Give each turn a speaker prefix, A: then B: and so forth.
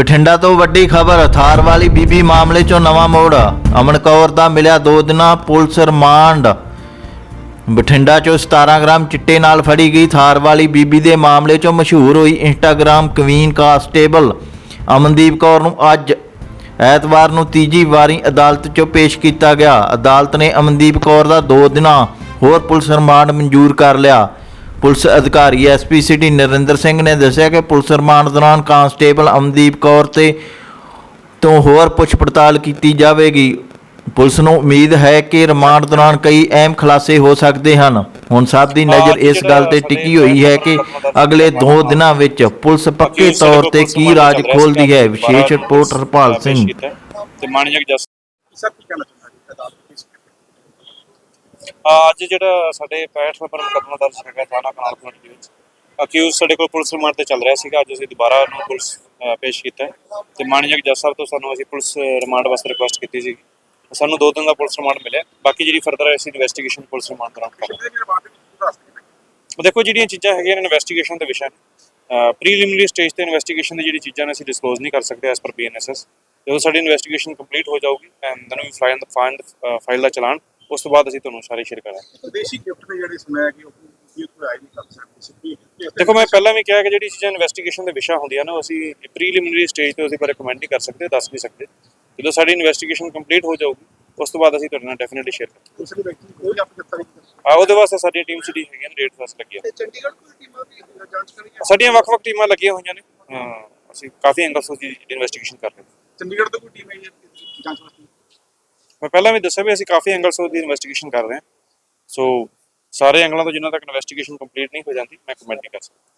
A: ਬਠਿੰਡਾ ਤੋਂ ਵੱਡੀ ਖਬਰ, ਥਾਰ ਵਾਲੀ ਬੀਬੀ ਮਾਮਲੇ 'ਚੋਂ ਨਵਾਂ ਮੋੜ। ਅਮਨ ਕੌਰ ਦਾ ਮਿਲਿਆ ਦੋ ਦਿਨਾਂ ਪੁਲਿਸ ਰਿਮਾਂਡ। ਬਠਿੰਡਾ 'ਚੋਂ 17 ਗ੍ਰਾਮ ਚਿੱਟੇ ਨਾਲ ਫੜੀ ਗਈ ਥਾਰ ਵਾਲੀ ਬੀਬੀ ਦੇ ਮਾਮਲੇ 'ਚੋਂ ਮਸ਼ਹੂਰ ਹੋਈ Instagram queen constable Amandeep Kaur ਨੂੰ ਅੱਜ ਐਤਵਾਰ ਨੂੰ ਤੀਜੀ ਵਾਰੀ ਅਦਾਲਤ 'ਚੋਂ ਪੇਸ਼ ਕੀਤਾ ਗਿਆ। ਅਦਾਲਤ ਨੇ ਅਮਨਦੀਪ ਕੌਰ ਦਾ ਦੋ ਦਿਨਾਂ ਹੋਰ ਪੁਲਿਸ ਰਿਮਾਂਡ ਮਨਜ਼ੂਰ ਕਰ ਲਿਆ। ਪੁਲਿਸ ਅਧਿਕਾਰੀ ਐਸਪੀ ਸਿਟੀ ਨਰਿੰਦਰ ਸਿੰਘ ਨੇ ਦੱਸਿਆ ਕਿ ਪੁਲਿਸ ਰਿਮਾਂਡ ਦੌਰਾਨ ਕਾਂਸਟੇਬਲ ਅਮਨਦੀਪ ਕੌਰ ਤੇ ਤੋਂ ਹੋਰ ਪੁੱਛ ਪੜਤਾਲ ਕੀਤੀ ਜਾਵੇਗੀ। ਪੁਲਿਸ ਨੂੰ ਉਮੀਦ ਹੈ ਕਿ ਰਿਮਾਂਡ ਦੌਰਾਨ ਕਈ ਅਹਿਮ ਖੁਲਾਸੇ ਹੋ ਸਕਦੇ ਹਨ। ਹੁਣ ਸਭ ਦੀ ਨਜ਼ਰ ਇਸ ਗੱਲ ਤੇ ਟਿਕੀ ਹੋਈ ਹੈ ਕਿ ਅਗਲੇ 2 ਦਿਨਾਂ ਵਿੱਚ ਪੁਲਿਸ ਪੱਕੇ ਤੌਰ ਤੇ ਕੀ ਰਾਜ ਖੋਲਦੀ ਹੈ? ਵਿਸ਼ੇਸ਼ ਰਿਪੋਰਟ ਹਰਪਾਲ ਸਿੰਘ।
B: ਤੇ ਮਾਨਯੋਗ ਜਸ
C: ਸਰ ਕੀ ਕਹਿਣਾ ਚਾਹੁੰਦਾ ਜੀ ਅਦਾਲਤ ਵਿੱਚ
B: ਅੱਜ ਜਿਹੜਾ ਸਾਡੇ 65 ਨੰਬਰ ਮੁਕੱਦਮਾ ਦਰਜ ਹੈਗਾ ਥਾਣਾ ਕਨਾਲਪੁਰ ਦੇ ਵਿੱਚ ਅਕਿਊਜ਼ ਸਾਡੇ ਕੋਲ ਪੁਲਿਸ ਰਿਮਾਂਡ ਤੇ ਚੱਲ ਰਿਹਾ ਸੀਗਾ ਅੱਜ ਅਸੀਂ ਦੁਬਾਰਾ ਉਹਨੂੰ ਪੁਲਿਸ ਪੇਸ਼ ਕੀਤਾ ਤੇ ਮਾਨਯੋਗ ਜੱਜ ਸਾਹਿਬ ਤੋਂ ਸਾਨੂੰ ਅਸੀਂ ਪੁਲਿਸ ਰਿਮਾਂਡ ਵਾਸਤੇ ਰਿਕੁਐਸਟ ਕੀਤੀ ਸੀ ਸਾਨੂੰ ਦੋ ਦਿਨ ਦਾ ਪੁਲਿਸ ਰਿਮਾਂਡ ਮਿਲਿਆ। ਬਾਕੀ ਜਿਹੜੀ ਫਰਦਰ ਅਸੀਂ ਇਨਵੈਸਟੀਗੇਸ਼ਨ ਪੁਲਿਸ ਰਿਮਾਂਡ ਦੌਰਾਨ ਕਰਾਂਗੇ। ਦੇਖੋ ਜਿਹੜੀਆਂ ਚੀਜ਼ਾਂ ਹੈਗੀਆਂ ਨੇ ਇਨਵੈਸਟੀਗੇਸ਼ਨ ਦੇ ਵਿਸ਼ਾ ਪ੍ਰੀਲਿਮਿਨਰੀ ਸਟੇਜ ਤੇ ਇਨਵੈਸਟੀਗੇਸ਼ਨ ਦੀ ਜਿਹੜੀ ਚੀਜ਼ਾਂ ਨੇ ਅਸੀਂ ਡਿਸਕਲੋਜ਼ ਨਹੀਂ ਕਰ ਸਕਦੇ ਐਸ ਪਰ ਬੀਐਨਐਸਐਸ ਜਦੋਂ ਸਾਡੀ ਇਨਵੈਸਟੀਗੇਸ਼ਨ ਕੰਪਲੀਟ ਹੋ ਜਾਊਗੀ and then we file find file ਦਾ ਚਲਾਨ ਉਸ ਤੋਂ ਬਾਅਦ ਅਸੀਂ ਤੁਹਾਨੂੰ ਸਾਰੇ ਸ਼ੇਅਰ ਕਰਾਂਗੇ।
C: ਵਿਦੇਸ਼ੀ ਗਿਫਟ ਨੇ ਜਿਹੜੇ ਸੁਣਿਆ ਕਿ ਉਹ ਕੀ ਕੋਈ ਆਈ ਨਹੀਂ ਕਰ ਸਕਦੇ
B: ਦੇਖੋ ਮੈਂ ਪਹਿਲਾਂ ਵੀ ਕਿਹਾ ਕਿ ਜਿਹੜੀ ਚੀਜ਼ਾਂ ਇਨਵੈਸਟੀਗੇਸ਼ਨ ਦੇ ਵਿਸ਼ਾ ਹੁੰਦੀਆਂ ਨੇ ਉਹ ਅਸੀਂ ਪ੍ਰੀਲਿਮਿਨਰੀ ਸਟੇਜ ਤੇ ਅਸੀਂ ਪਰ ਰეკਮੈਂਡ ਨਹੀਂ ਕਰ ਸਕਦੇ ਦੱਸ ਨਹੀਂ ਸਕਦੇ। ਜਦੋਂ ਸਾਡੀ ਇਨਵੈਸਟੀਗੇਸ਼ਨ ਕੰਪਲੀਟ ਹੋ ਜਾਊਗੀ ਉਸ ਤੋਂ ਬਾਅਦ ਅਸੀਂ ਤੁਹਾਡੇ ਨਾਲ ਡੈਫੀਨਿਟਲੀ ਸ਼ੇਅਰ ਕਰਾਂਗੇ।
C: ਦੂਸਰੇ ਵਿਅਕਤੀ ਕੋਈ ਆਪ
B: ਆ ਉਹਦੇ ਵਾਸਤੇ ਸਾਡੀ ਟੀਮ ਸਿਟੀ ਹੈਗੀਆਂ ਨੇ ਰੇਟ ਫਸਟ ਲੱਗੀਆਂ।
C: ਤੇ ਚੰਡੀਗੜ੍ਹ ਕੋਈ ਟੀਮਾਂ ਵੀ ਜਾਂਚ ਕਰੀ ਹੈ
B: ਸਾਡੀਆਂ ਵੱਖ-ਵੱਖ ਟੀਮਾਂ ਲੱਗੀਆਂ ਹੋਈਆਂ ਨੇ। ਹਾਂ, ਅਸੀਂ ਕਾਫੀ ਐਂਗਲਸ ਤੋਂ ਦੀ ਇਨਵੈਸਟੀਗੇਸ਼ਨ ਕਰ ਰਹੇ ਹਾਂ।
C: ਚੰਡੀਗੜ੍ਹ ਤੋਂ ਕੋਈ ਟੀਮ ਆਈ ਹੈ ਜਾਂਚ ਵਾਸਤੇ?
B: ਮੈਂ ਪਹਿਲਾਂ ਵੀ ਦੱਸਿਆ ਵੀ ਅਸੀਂ ਕਾਫੀ ਐਂਗਲਸ ਤੋਂ ਦੀ ਇਨਵੈਸਟੀਗੇਸ਼ਨ ਕਰ ਰਹੇ ਹਾਂ। ਸੋ ਸਾਰੇ ਐਂਗਲਾਂ ਤੋਂ ਜਿੰਨਾ ਤੱਕ ਇਨਵੈਸਟੀਗੇਸ਼ਨ ਕੰਪਲੀਟ ਨਹੀਂ ਹੋ ਜਾਂਦੀ, ਮੈਂ ਕਮੈਂਟ ਨਹੀਂ ਕਰ ਸਕਦਾ।